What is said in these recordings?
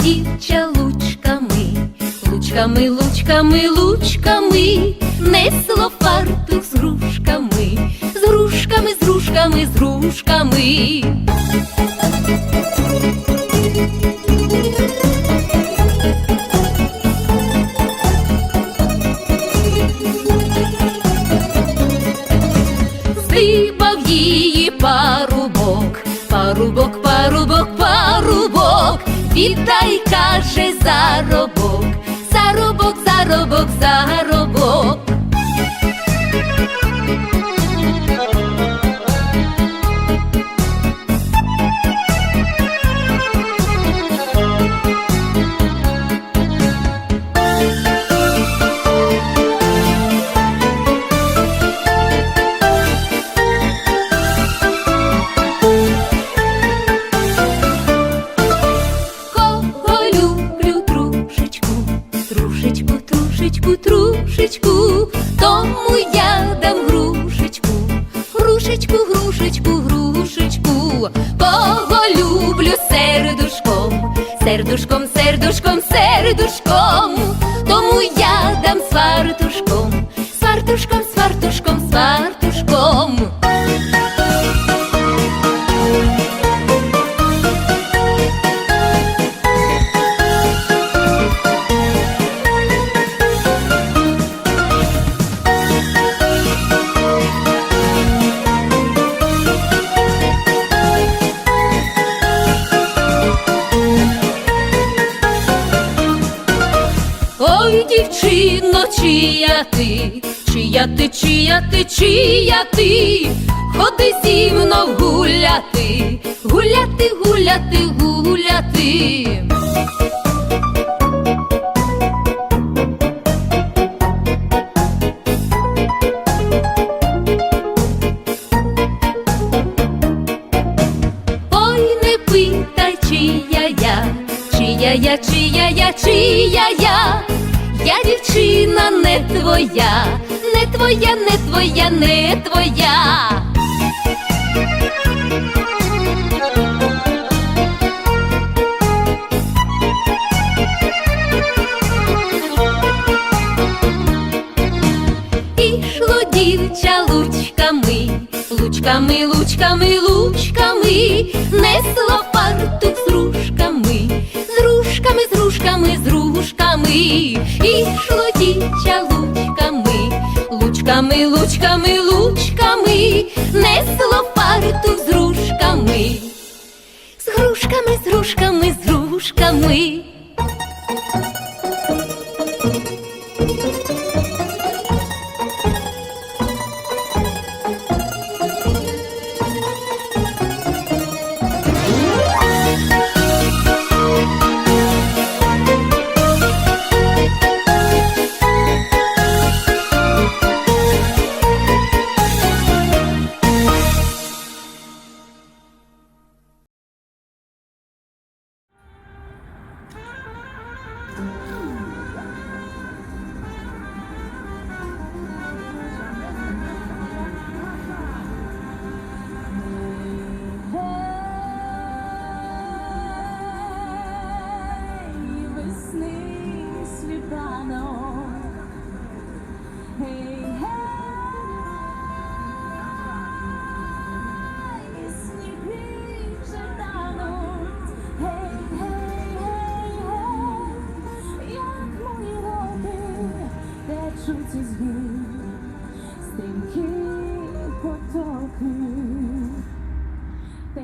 дівча лучками, лучками, лучками, лучками, несло фартух з грушками, з грушками, з грушками, з грушками. Здибав її парубок, парубок, парубок, парубок, віддай, каже, заробок, заробок, заробок, заробок. Грушечку, грушечку, грушечку, кого люблю сердушком, сердушком, сердушком, сердушком, тому я дам свартушком, свартушком, свартушком, свартушком. Чия ти, чия ти, чия ти, чия ти, ходи зі гуляти, гуляти, гуляти, гуляти. Ой, не питай, чия я, чия я, чия я, чия я, я дівчина не твоя, не твоя, не твоя, не твоя. Ішло дівча лучками, лучками, лучками, лучками, несло фартух з рушками, з рушками, з рушками, з рушками, ішло лучками, лучками, лучками, лучками, несло парту з рушками, з грушками, з грушками, з грушками.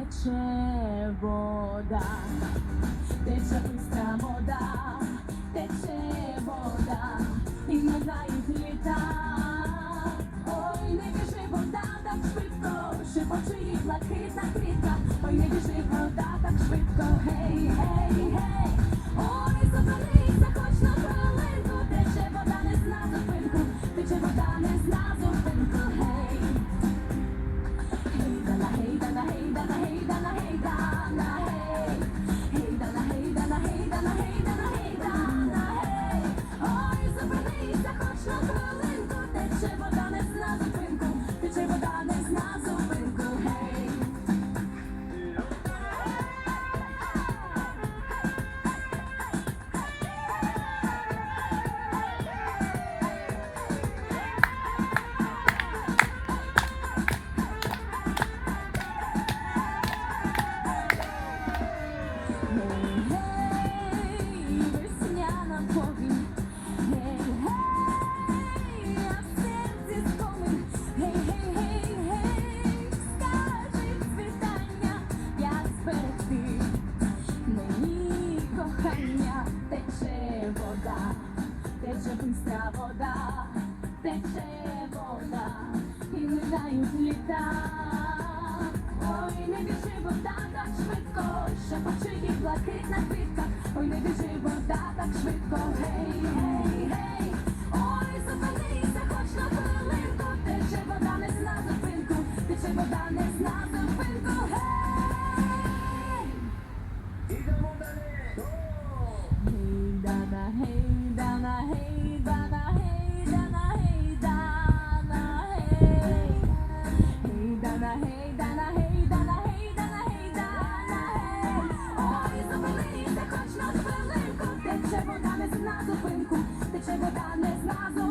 Тече вода, тече бистра вода, тече вода, і минають літа. Ой, не біжи вода так швидко, блакитна квітка, ой, не біжи вода так швидко, гей, гей, гей, Ой, не біжи вода так швидко, шепоче їх блакитна квітка. Ой, не біжи вода так швидко, гей, гей, гей. Ой, зупинися, хоч на хвилинку, тече вода не зна зупинку, тече вода не зна зупинку, гей. Гейдана, гейдана, хвилинку, тече вода не зна зупинку, тече вода не зна зупинку.